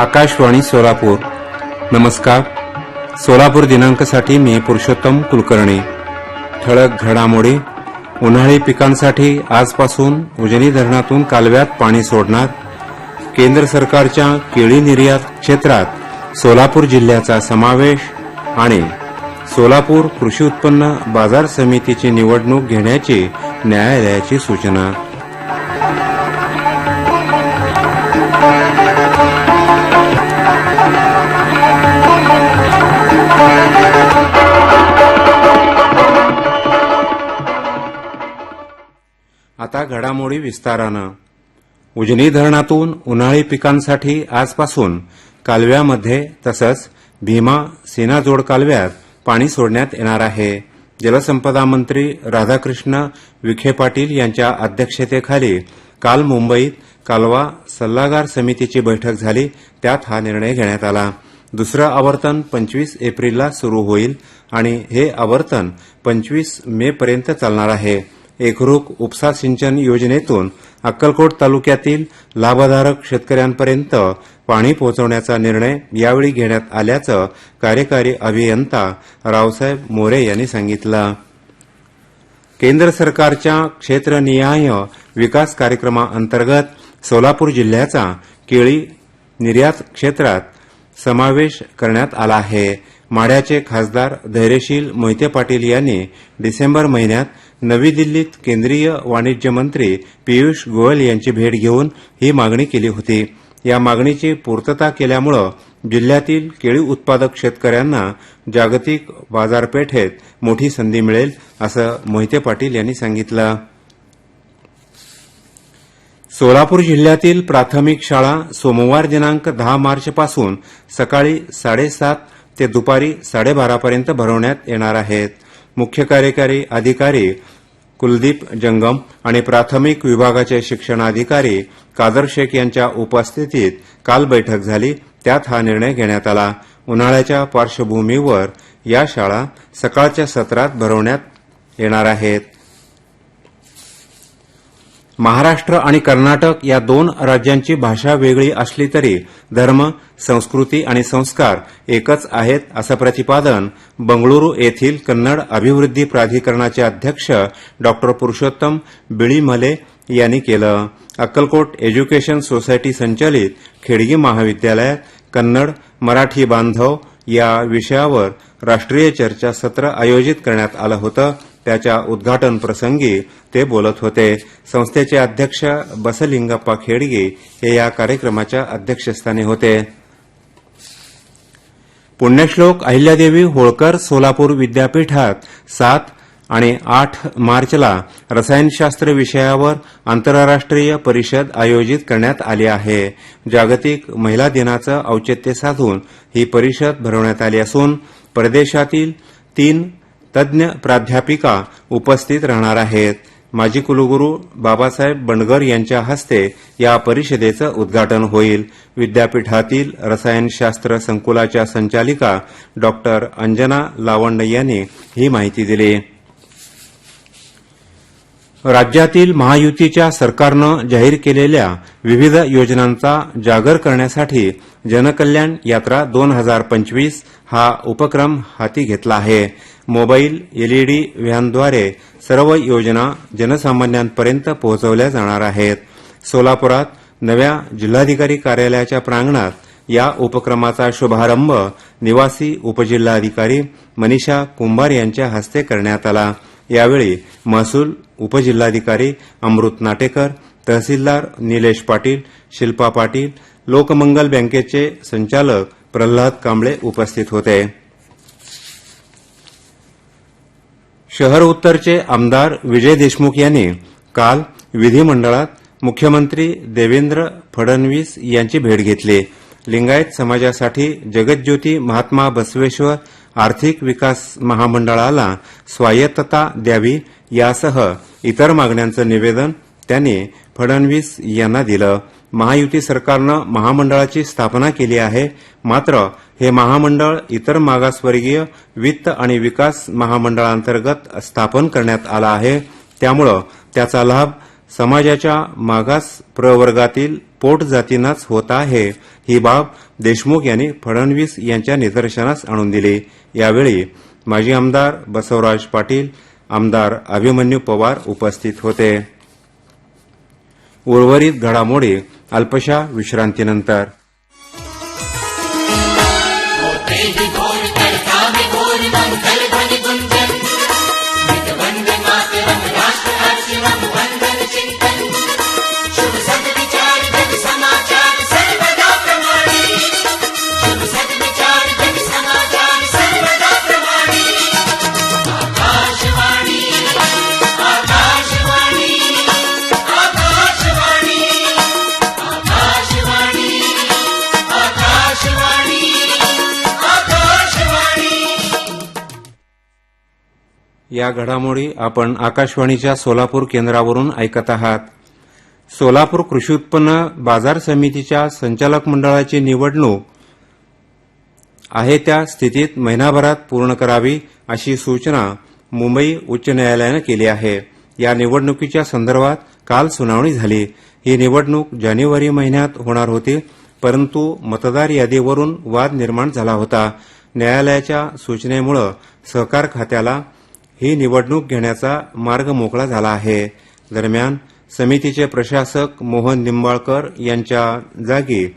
आकाशवाणी सोलापूर. नमस्कार. सोलापूर दिनांकासाठी मी पुरुषोत्तम कुलकर्णी. ठळक घडामोडी उन्हाळी पिकांसाठी आजपासून उजनी धरणातून कालव्यात पाणी सोडणार. केंद्र सरकारच्या केळी निर्यात क्षेत्रात सोलापूर जिल्ह्याचा समावेश आणि सोलापूर कृषी उत्पन्न बाजार समितीची निवडणूक घेण्याची न्यायालयाची सूचना. घडामोडी विस्तारानं. उजनी धरणातून उन्हाळी पिकांसाठी आजपासून कालव्यामध्ये तसंच भीमा सीनाजोड कालव्यात पाणी सोडण्यात येणार आहे. जलसंपदा मंत्री राधाकृष्ण विखे पाटील यांच्या अध्यक्षतेखाली काल मुंबईत कालवा सल्लागार समितीची बैठक झाली त्यात हा निर्णय घेण्यात आला. दुसरं आवर्तन पंचवीस एप्रिलला सुरू होईल आणि हे आवर्तन पंचवीस मे पर्यंत चालणार आहे. एकरूप उपसा सिंचन योजनेतून अक्कलकोट तालुक्यातील लाभधारक शेतकऱ्यांपर्यंत पाणी पोहोचवण्याचा निर्णय यावेळी घेण्यात आल्याचं कार्यकारी अभियंता रावसाहेब मोरे यांनी सांगितलं. केंद्र सरकारच्या क्षेत्रनिहाय विकास कार्यक्रमाअंतर्गत सोलापूर जिल्ह्याचा केळी निर्यात क्षेत्रात समावेश करण्यात आला आहे. माढ्याचे खासदार धैर्यशील मोहिते पाटील यांनी डिसेंबर महिन्यात नवी दिल्लीत केंद्रीय वाणिज्य मंत्री पियुष गोयल यांची भेट घेऊन ही मागणी केली होती. या मागणीची पूर्तता केल्यामुळे जिल्ह्यातील केळी उत्पादक शेतकऱ्यांना जागतिक बाजारपेठेत मोठी संधी मिळेल असं मोहिते पाटील यांनी सांगितलं. सोलापूर जिल्ह्यातील प्राथमिक शाळा सोमवार दिनांक दहा मार्चपासून सकाळी साडेसात ते दुपारी साडेबारापर्यंत भरवण्यात येणार आहेत. मुख्य कार्यकारी अधिकारी कुलदीप जंगम आणि प्राथमिक विभागाचे शिक्षणाधिकारी कादर शेख यांच्या उपस्थितीत काल बैठक झाली. त्यात हा निर्णय घेण्यात आला. उन्हाळ्याच्या पार्श्वभूमीवर या शाळा सकाळच्या सत्रात भरवण्यात येणार आहेत. महाराष्ट्र आणि कर्नाटक या दोन राज्यांची भाषा वेगळी असली तरी धर्म संस्कृती आणि संस्कार एकच आहेत असं प्रतिपादन बंगळुरू येथील कन्नड अभिवृद्धी प्राधिकरणाचे अध्यक्ष डॉ. पुरुषोत्तम बिळीमले यांनी केलं. अक्कलकोट एज्युकेशन सोसायटी संचालित खेडगी महाविद्यालयात कन्नड मराठी बांधव या विषयावर राष्ट्रीय चर्चासत्र आयोजित करण्यात आलं होतं. त्याच्या उद्घाटन प्रसंगी ते बोलत होते. संस्थेचे अध्यक्ष बसलिंगप्पा खेडगे हे या कार्यक्रमाच्या अध्यक्षस्थानी होते. पुण्यश्लोक अहिल्यादेवी होळकर सोलापूर विद्यापीठात सात आणि आठ मार्चला रसायनशास्त्र विषयावर आंतरराष्ट्रीय परिषद आयोजित करण्यात आली आहे. जागतिक महिला दिनाचं औचित्य साधून ही परिषद भरवण्यात आली असून परदेशातील तीन तज्ज्ञ प्राध्यापिका उपस्थित राहणार आहेत. माजी कुलगुरू बाबासाहेब बंडगर यांच्या हस्ते या परिषदेचं उद्घाटन होईल. विद्यापीठातील रसायनशास्त्र संकुलाच्या संचालिका डॉ. अंजना लावंड यांनी ही माहिती दिली. राज्यातील महायुतीच्या सरकारनं जाहीर केलेल्या विविध योजनांचा जागर करण्यासाठी जनकल्याण यात्रा दोन हजार पंचवीस हा उपक्रम हाती घेतला आहे. मोबाईल एलईडी व्हॅनद्वारे सर्व योजना जनसामान्यांपर्यंत पोहोचवल्या जाणार आहेत. सोलापुरात नव्या जिल्हाधिकारी कार्यालयाच्या प्रांगणात या उपक्रमाचा शुभारंभ निवासी उपजिल्हाधिकारी मनीषा कुंभार यांच्या हस्ते करण्यात आला. यावेळी महसूल उपजिल्हाधिकारी अमृत नाटेकर तहसीलदार निलेश पाटील शिल्पा पाटील लोकमंगल बँकेचे संचालक प्रल्हाद कांबळे उपस्थित होते. शहर उत्तरचे आमदार विजय देशमुख यांनी काल विधिमंडळात मुख्यमंत्री देवेंद्र फडणवीस यांची भेट घेतली. लिंगायत समाजासाठी जगज्योती महात्मा बसवेश्वर आर्थिक विकास महामंडळाला स्वायत्तता द्यावी यासह इतर मागण्यांचं निवेदन त्यांनी फडणवीस यांना दिलं. महायुती सरकारनं महामंडळाची स्थापना केली आहे. मात्र हे महामंडळ इतर मागासवर्गीय वित्त आणि विकास महामंडळांतर्गत स्थापन करण्यात आलं आहे. त्यामुळं त्याचा लाभ समाजाच्या मागास प्रवर्गातील पोट जातींनाच होत आहे. ही बाब देशमुख यांनी फडणवीस यांच्या निदर्शनास आणून दिली. यावेळी माजी आमदार बसवराज पाटील आमदार अभिमन्यू पवार उपस्थित होते. उर्वरित घडामोडी अल्पशा विश्रांतीनंतर. या घडामोडी आपण आकाशवाणीच्या सोलापूर केंद्रावरून ऐकत आहात. सोलापूर कृषी उत्पन्न बाजार समितीच्या संचालक मंडळाची निवडणूक आहे त्या स्थितीत महिनाभरात पूर्ण करावी अशी सूचना मुंबई उच्च न्यायालयानं केली आहे. या निवडणुकीच्या संदर्भात काल सुनावणी झाली. ही निवडणूक जानेवारी महिन्यात होणार होती परंतु मतदार यादीवरून वाद निर्माण झाला होता. न्यायालयाच्या सूचनेमुळे सहकार खात्याला ही निवडणूक घेण्याचा मार्ग मोकळा झाला आहे. दरम्यान समितीचे प्रशासक मोहन निंबाळकर यांच्या जागी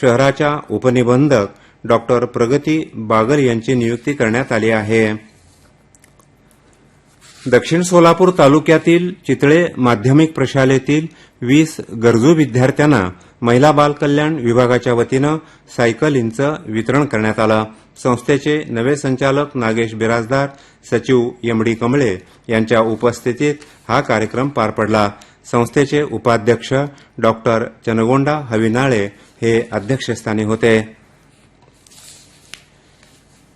शहराच्या उपनिबंधक डॉक्टर प्रगती बागल यांची नियुक्ती करण्यात आली आहे. दक्षिण सोलापूर तालुक्यातील चितळे माध्यमिक प्रशालेतील वीस गरजू विद्यार्थ्यांना महिला बाल कल्याण विभागाच्या वतीनं सायकलींचं वितरण करण्यात आलं. संस्थेचे नवे संचालक नागेश बिराजदार सचिव एमडी कमळे यांच्या उपस्थितीत हा कार्यक्रम पार पडला. संस्थेचे उपाध्यक्ष डॉक्टर चनगोंडा हविनाळे हे अध्यक्षस्थानी होते.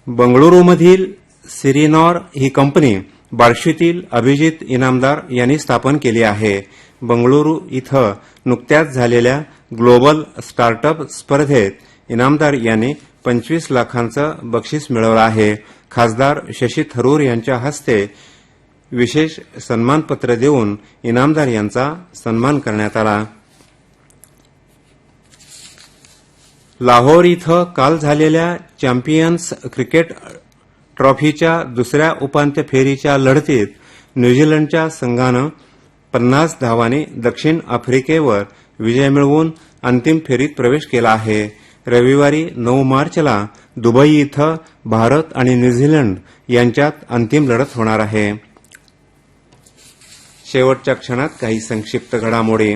बंगळुरूमधील सिरिनॉर ही कंपनी बार्शीतील अभिजित इनामदार यांनी स्थापन केली आहे. बंगळुरू इथं नुकत्याच झालेल्या ग्लोबल स्टार्टअप स्पर्धेत इनामदार यांनी पंचवीस लाखांचं बक्षीस मिळवलं आहे. खासदार शशी थरूर यांच्या हस्ते विशेष सन्मानपत्र देऊन इनामदार यांचा सन्मान करण्यात आला. लाहोर इथं काल झालेल्या चॅम्पियन्स क्रिकेट ट्रॉफीच्या दुसऱ्या उपांत्य फेरीच्या लढतीत न्यूझीलंडच्या संघानं पन्नास धावांनी दक्षिण आफ्रिकेवर विजय मिळवून अंतिम फेरीत प्रवेश केला आहे. रविवारी नऊ मार्चला दुबई इथं भारत आणि न्यूझीलंड यांच्यात अंतिम लढत होणार आहे. शेवटच्या क्षणात काही संक्षिप्त घडामोडी.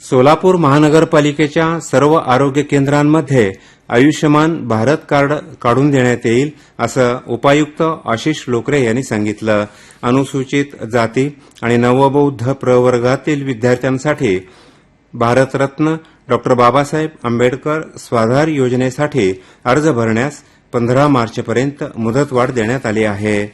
सोलापूर महानगरपालिकेच्या सर्व आरोग्य केंद्रांमध्ये आयुष्यमान भारत कार्ड काढून देण्यात येईल असं उपायुक्त आशिष लोकरे यांनी सांगितलं. अनुसूचित जाती आणि नवबौद्ध प्रवर्गातील विद्यार्थ्यांसाठी भारतरत्न डॉ. बाबासाहेब आंबेडकर स्वाधार योजनेसाठी अर्ज भरण्यास पंधरा मार्चपर्यंत मुदतवाढ देण्यात आली आहे.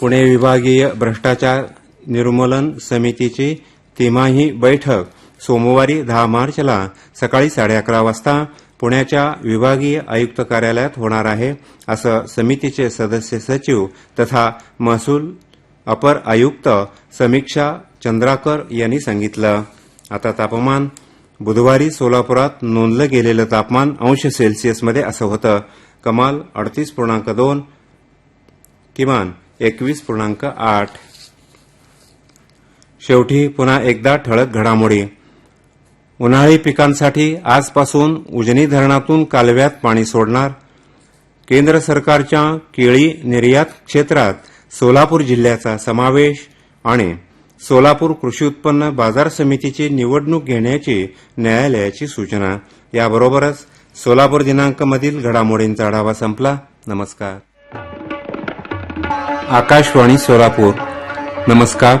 पुणे विभागीय भ्रष्टाचार निर्मूलन समितीची तिमाही बैठक सोमवारी दहा मार्चला सकाळी साडे अकरा वाजता पुण्याच्या विभागीय आयुक्त कार्यालयात होणार आहे असं समितीचे सदस्य सचिव तथा महसूल अपर आयुक्त समीक्षा चंद्राकर यांनी सांगितलं. आता तापमान बुधवारी सोलापुरात नोंदलं गेलेलं तापमान अंश सेल्सिअसमध्ये असं होतं. कमाल अडतीस पूर्णांक दोन किमान एकवीस पूर्णांक आठ. शेवटी पुन्हा एकदा ठळक घडामोडी. उन्हाळी पिकांसाठी आजपासून उजनी धरणातून कालव्यात पाणी सोडणार. केंद्र सरकारच्या केळी निर्यात क्षेत्रात सोलापूर जिल्ह्याचा समावेश आणि सोलापूर कृषी उत्पन्न बाजार समितीची निवडणूक घेण्याची न्यायालयाची सूचना. याबरोबरच सोलापूर दिनांकमधील घडामोडींचा आढावा संपला. नमस्कार. आकाशवाणी सोलापूर. नमस्कार.